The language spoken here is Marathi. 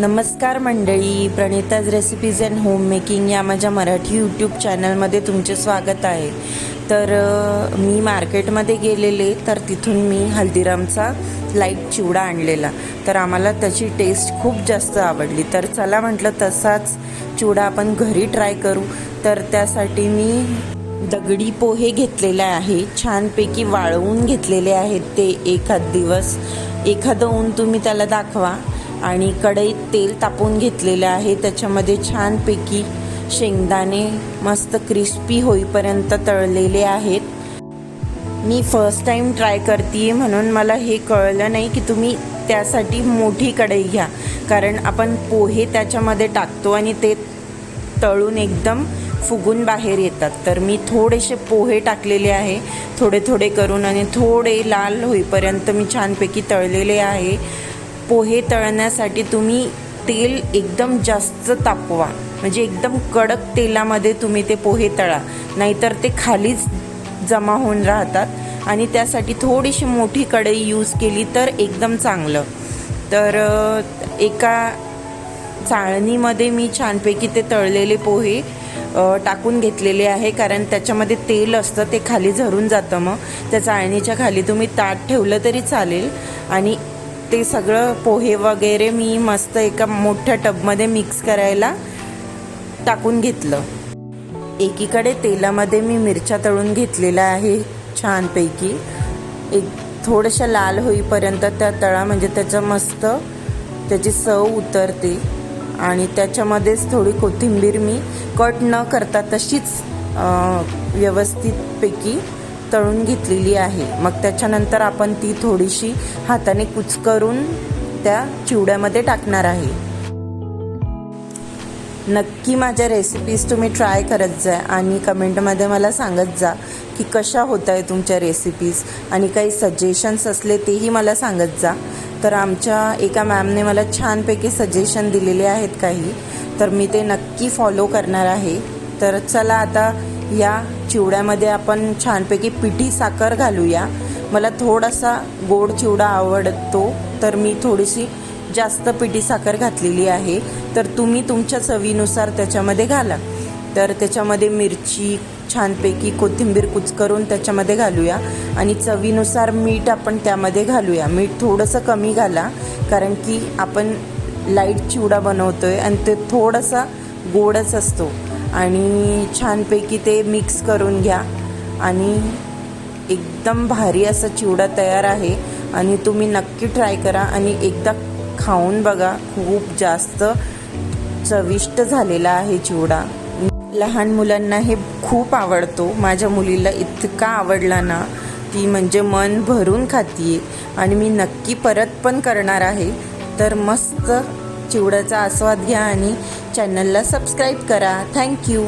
नमस्कार मंडळी Pranita's recipes and home making या माझ्या मराठी यूट्यूब चॅनलमध्ये तुमचे स्वागत आहे. तर मी मार्केटमध्ये गेलेले तर तिथून मी हल्दीरामचा लाइट चिवडा आणलेला. तर आम्हाला त्याची टेस्ट खूप जास्त आवडली. तर चला म्हटलं तसाच चिवडा आपण घरी ट्राय करू. तर त्यासाठी मी दगडी पोहे घेतलेले आहे. छानपैकी वाळवून घेतलेले आहेत ते एखाद दिवस. एखादं ऊन तुम्ही त्याला दाखवा. आणि कढईत तेल तापवून घेतलेलं आहे. त्याच्यामध्ये छानपैकी शेंगदाणे मस्त क्रिस्पी होईपर्यंत तळलेले आहेत. मी फर्स्ट टाईम ट्राय करते म्हणून मला हे कळलं नाही की तुम्ही त्यासाठी मोठी कढई घ्या. कारण आपण पोहे त्याच्यामध्ये टाकतो आणि ते तळून एकदम फुगून बाहेर येतात. तर मी थोडेसे पोहे टाकलेले आहे. थोडे थोडे करून आणि थोडे लाल होईपर्यंत मी छानपैकी तळलेले आहे. पोहे तळण्यासाठी तुम्ही तेल एकदम जास्त तापवा. म्हणजे एकदम कडक तेलामध्ये तुम्ही ते पोहे तळा. नाहीतर ते खालीच जमा होऊन राहतात. आणि त्यासाठी थोडीशी मोठी कढई यूज केली तर एकदम चांगलं. तर एका चाळणीमध्ये मी छानपैकी ते तळलेले पोहे टाकून घेतलेले आहे. कारण त्याच्यामध्ये तेल असतं ते खाली झरून जातं मग. त्या चाळणीच्या खाली तुम्ही ताट ठेवलं तरी चालेल. आणि ते सगळं पोहे वगैरे मी मस्त एका मोठ्या टबमध्ये मिक्स करायला टाकून घेतलं. एकीकडे तेलामध्ये मी मिरच्या तळून घेतलेल्या आहे छानपैकी. एक थोडंशा लाल होईपर्यंत त्या तळा म्हणजे त्याचं मस्त त्याची चव उतरते. आणि त्याच्यामध्येच थोडी कोथिंबीर मी कट न करता तशीच व्यवस्थितपैकी तळून घेतलेली आहे. मग त्याच्यानंतर आपण ती थोडीशी हाताने कुचकरून त्या चिवड्यामध्ये टाकणार आहे. नक्की माझ्या रेसिपीज तुम्ही ट्राय करत जा आणि कमेंटमध्ये मला सांगत जा की कशा होत आहे तुमच्या रेसिपीज आणि काही सजेशन्स असले तेही मला सांगत जा. तर आमच्या एका मॅमने मला छानपैकी सजेशन दिलेले आहेत काही. तर मी ते नक्की फॉलो करणार आहे. तर चला आता या चिवड्यामध्ये आपण छानपैकी पिठी साखर घालूया. मला थोडासा गोड चिवडा आवडतो तर मी थोडीशी जास्त पिठी साखर घातलेली आहे. तर तुम्ही तुमच्या चवीनुसार त्याच्यामध्ये घाला. तर त्याच्यामध्ये मिरची छानपैकी कोथिंबीर कुचकरून त्याच्यामध्ये घालूया. आणि चवीनुसार मीठ आपण त्यामध्ये घालूया. मीठ थोडंसं कमी घाला कारण की आपण लाइट चिवडा बनवतो आहे आणि ते थोडासा गोडच असतो. आणि छानपैकी ते मिक्स करून घ्या. आणि एकदम भारी असा चिवडा तयार आहे. आणि तुम्ही नक्की ट्राय करा. आणि एकदा खाऊन बघा. खूप जास्त चविष्ट झालेला आहे चिवडा. लहान मुलांना हे खूप आवडतो. माझ्या मुलीला इतका आवडला ना ती म्हणजे मन भरून खातीये. आणि मी नक्की परत पण करणार आहे. तर मस्त चिवड्याचा आस्वाद घ्या आणि चॅनलला सबस्क्राईब करा. थँक्यू